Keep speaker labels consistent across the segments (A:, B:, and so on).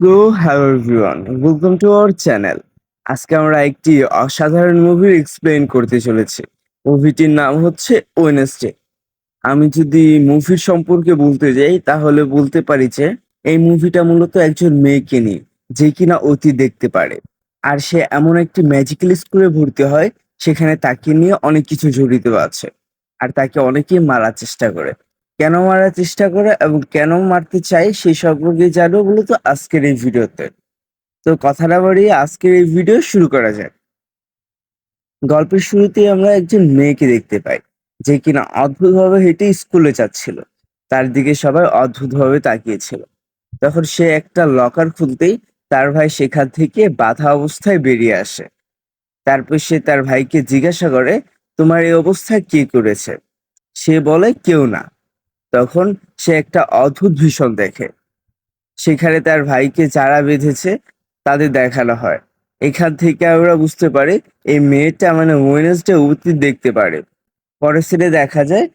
A: So hello everyone welcome to our channel আজকে আমরা একটি অসাধারণ মুভি এক্সপ্লেইন করতে চলেছি। মুভিটির নাম হচ্ছে ওয়েনেসডে আমি যদি মুভির সম্পর্কে বলতে যাই, তাহলে বলতে পারি যে, এই মুভিটা মূলত একজন মেয়েকে নিয়ে, যে কিনা অতি দেখতে পারে। আর সে এমন একটি ম্যাজিক্যাল স্কুলে ভর্তি হয়, সেখানে তাকে নিয়ে অনেক কিছু জড়িত আছে। আর তাকে অনেকেই মারার চেষ্টা করে। কেন মারার চেষ্টা করে এবং কেন মারতে চাই সেই সম্পর্কে জানো মূলত আজকের এই ভিডিওতে। তো কথা না বাড়িয়ে আজকের এই ভিডিও শুরু করা যাক। গল্পের শুরুতেই আমরা একজন মেয়েকে দেখতে পাই, যে কিনা অদ্ভুতভাবে হেঁটে স্কুলে যাচ্ছিল। তার দিকে সবাই অদ্ভুতভাবে তাকিয়েছিল তখন সে একটা লকার খুলতেই তার ভাই সেখান থেকে বাধা অবস্থায় বেরিয়ে আসে। তারপর সে তার ভাইকে জিজ্ঞাসা করে, তোমার এই অবস্থা কে করেছে? সে বলে, কেউ না। তখন সে একটা অদ্ভুত ভীষণ দেখে। সেখানে তার ভাইকে যারা বেঁধেছে, তাদের দেখানো হয়। এখান থেকে আমরা বুঝতে পারি, এই মেয়েটা মানে ওয়েনেসডে অতীত দেখতে পারে। পরের সিনে দেখা যায়,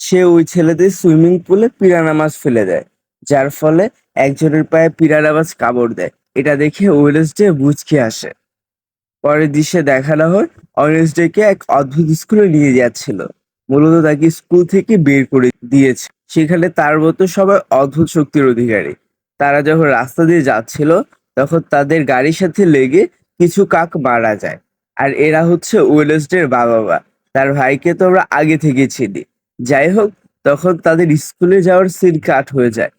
A: সে ওই ছেলেদের সুইমিং পুলে পিরানা মাছ ফেলে দেয়, যার ফলে একজনের পায়ে পিরানা মাছ কামড় দেয়। এটা দেখে ওয়েনেসডে বুঝকে আসে পরের দৃশ্যে দেখানো হয়, ওয়েনেসডেকে এক অদ্ভুত স্কুলে নিয়ে যাচ্ছিল। মূলত তাকে স্কুল থেকে বের করে দিয়েছে। সেখানে তার মতো সবাই অদ্ভুত শক্তির অধিকারী। তারা যখন রাস্তা দিয়ে যাচ্ছিল, তখন তাদের গাড়ির সাথে লেগে কিছু কাক মারা যায়। আর এরা হচ্ছে ওয়েনেসডের বাবা মা তার ভাইকে তো আমরা আগে থেকে চিনি। যাই হোক, তখন তাদের স্কুলে যাওয়ার সিন কাট হয়ে যায়।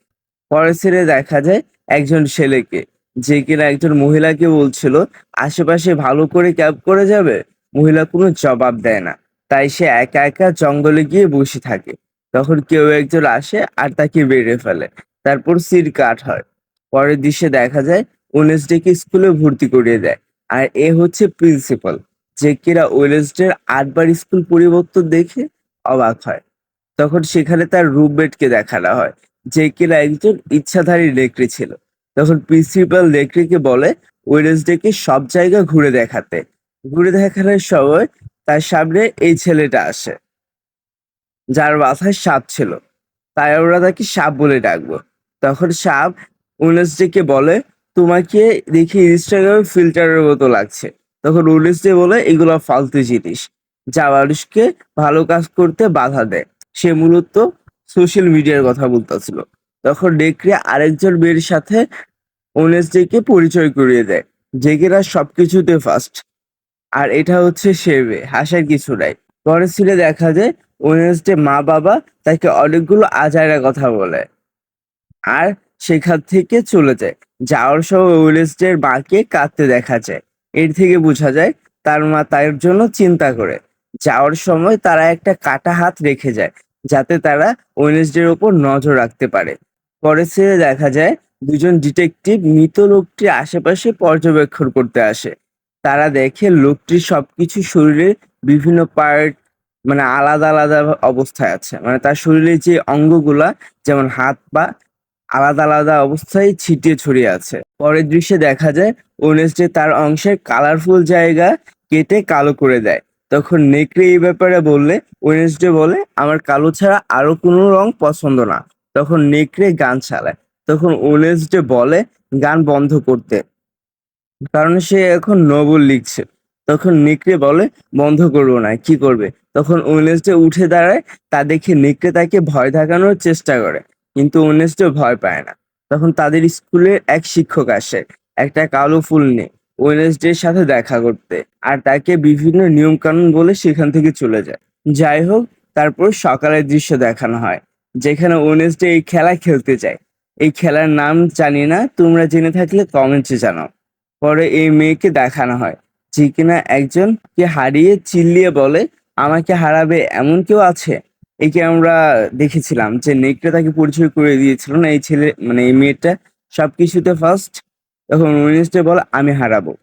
A: পরের সিনে দেখা যায় একজন ছেলেকে, যে কিনা একজন মহিলাকে বলছিল, আশেপাশে ভালো করে ক্যাব করে যাবে? মহিলা কোনো জবাব দেয় না। তাই সে একা একা জঙ্গলে গিয়ে বসে থাকে। তখন কেউ একজন আসে আর তাকে বেড়ে ফেলে। তারপর সিট কাট হয়। পরের দৃশ্যে দেখা যায় ওয়েনেসডেকে স্কুলে ভর্তি করিয়ে দেয়। আর এ হচ্ছে প্রিন্সিপাল, যে কিনা ওয়েনেসডের আটবার স্কুল পরিবর্তন দেখে অবাক হয়। তখন সেখানে তার রুমমেটকে দেখানো হয়, যে কিনা একজন ইচ্ছাধারী নেকড়ে ছিল। তখন প্রিন্সিপাল নেকড়েকে বলে ওয়েনেসডেকে সব জায়গা ঘুরে দেখাতে। ঘুরে দেখানোর সময় তার সামনে এই ছেলেটা আসে। যার মাথায় সাপ ছিল। তাই আমরা তাকে সাপ বলে ডাকবো। তখন সাপ উনেসডেকে বলে, তোমাকে দেখি ইনস্টাগ্রামে ফিল্টারের মতো লাগছে। তখন উনেসডে বলে, এগুলো ফালতু জিনিস। যা মানুষকে ভালো কাজ করতে বাধা দেয়। সে মূলত সোশ্যাল মিডিয়ার কথা বলতেছিল। তখন ডেকরে আরেকজন মেয়ের সাথে ওনেসডেকে পরিচয় করিয়ে দেয়, যে কিনা সবকিছুতে ফার্স্ট আর এটা হচ্ছে সেবে হাসার কিছু নাই। পরের সিনে দেখা যায় ওয়েনেসডে মা বাবা তাকে অনেকগুলো আজাইরা কথা বলে আর সেখান থেকে চলে যায়। যাওয়ার সময় ওয়েনেসডের মাকে কাঁদতে দেখা যায়। এর থেকে বোঝা যায় তার মা তার জন্য চিন্তা করে। যাওয়ার সময় তারা একটা কাটা হাত রেখে যায় যাতে তারা ওয়েনেসডের ওপর নজর রাখতে পারে। পরের সিনে দেখা যায় দুজন ডিটেকটিভ মৃত লোকটির আশেপাশে পর্যবেক্ষণ করতে আসে। তারা দেখে লোকটির সবকিছু শরীরের বিভিন্ন পার্ট মানে আলাদা আলাদা অবস্থায় আছে। মানে তার শরীরের যে অঙ্গগুলা, যেমন হাত পা, আলাদা আলাদা অবস্থায় ছিটিয়ে ছড়িয়ে আছে। পরের দৃশ্যে দেখা যায় ওনেসডে তার অংশের কালারফুল জায়গা কেটে কালো করে দেয়। তখন নেকড়ে এই ব্যাপারে বললে ওয়েনেসডে বলে, আমার কালো ছাড়া আরও কোনো রং পছন্দ না। তখন নেকড়ে গান চালায়। তখন ওয়েনেসডে বলে, গান বন্ধ করতে। কারণ সে এখন নোবেল লিখছে। তখন নেকড়ে বলে, বন্ধ করব না, কি করবে? তখন ওয়েনেসডে উঠে দাঁড়ায়, তা দেখে নেকড়ে তাকে ভয় দেখানোর চেষ্টা করে, কিন্তু ওয়েনেসডে ভয় পায় না। তখন তাদের স্কুলের এক শিক্ষক আসে, একটা কালো ফুল নিয়ে ওয়েনেসডের সাথে দেখা করতে, আর তাকে বিভিন্ন নিয়ম কানুন বলে সেখান থেকে চলে যায়। যাই হোক, তারপর সকালের দৃশ্য দেখানো হয়, যেখানে ওয়েনেসডে এই খেলা খেলতে যায়। এই খেলার নাম জানি না, তোমরা জেনে থাকলে কমেন্টে জানাও। পরে এই মেয়েকে দেখানো হয়। যে কিনা একজনকে হারিয়ে চিল্লিয়ে বলে, আমাকে হারাবে এমন কেউ আছে? একে আমরা দেখেছিলাম যে নেকড়ে তাকে পরিচয় করে দিয়েছিল না, এই ছেলে মানে এই মেয়েটা সবকিছুতে ফার্স্ট তখন উইনেসডে বলে, আমি হারাবো।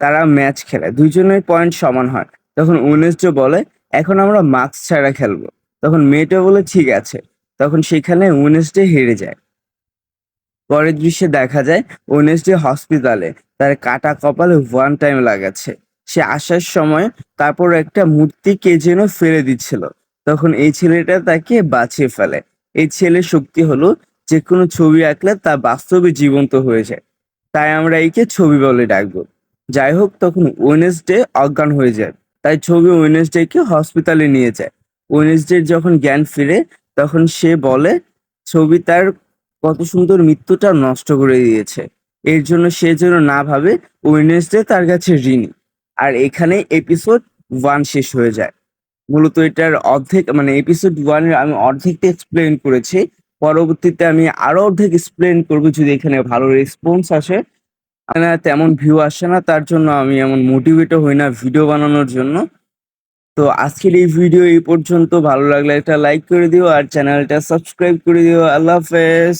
A: তারা ম্যাচ খেলে। দুইজনের পয়েন্ট সমান হয়। তখন উইনেসডে বলে, এখন আমরা মাস্ক ছাড়া খেলব। তখন মেয়েটা বলে, ঠিক আছে। তখন সেখানে উইনেসডে হেরে যায়। পরের দৃশ্যে দেখা যায় ওয়েনেসডে হসপিটালে। তার কাটা কপালে ওয়ান টাইম লাগাচ্ছে। সে আসার সময় তারপর একটা মূর্তি কে যেন ফেলে দিচ্ছিল। তখন এই ছেলেটা তাকে বাঁচিয়ে ফেলে। এই ছেলের শক্তি হলো যে কোনো ছবি আঁকলে তা বাস্তবে জীবন্ত হয়ে যায়। তাই আমরা একে ছবি বলে ডাকবো। যাই হোক, তখন ওয়েনেসডে অজ্ঞান হয়ে যায়। তাই ছবি ওয়েনেসডেকে হসপিটালে নিয়ে যায়। ওয়েনেসডের যখন জ্ঞান ফিরে, তখন সে বলে, ছবি তার কত সুন্দর মৃত্যুটা নষ্ট করে দিয়েছে। এর জন্য সে যেন না ভাবে ওয়েনেসডে তার কাছে ঋণী। আর এখানে এপিসোড ওয়ান শেষ হয়ে যায়। মূলত এটার অর্ধেক মানে এপিসোড ওয়ানের আমি অর্ধেকটা এক্সপ্লেন করেছি। পরবর্তীতে আমি আরও অর্ধেক এক্সপ্লেন করব যদি এখানে ভালো রেসপন্স আসে। তেমন ভিউ আসে না, তার জন্য আমি এমন মোটিভেট হই না ভিডিও বানানোর জন্য। তো আজকের এই ভিডিও এই পর্যন্ত। ভালো লাগলে একটা লাইক করে দিও আর চ্যানেলটা সাবস্ক্রাইব করে দিও। আল্লাহ হাফেজ।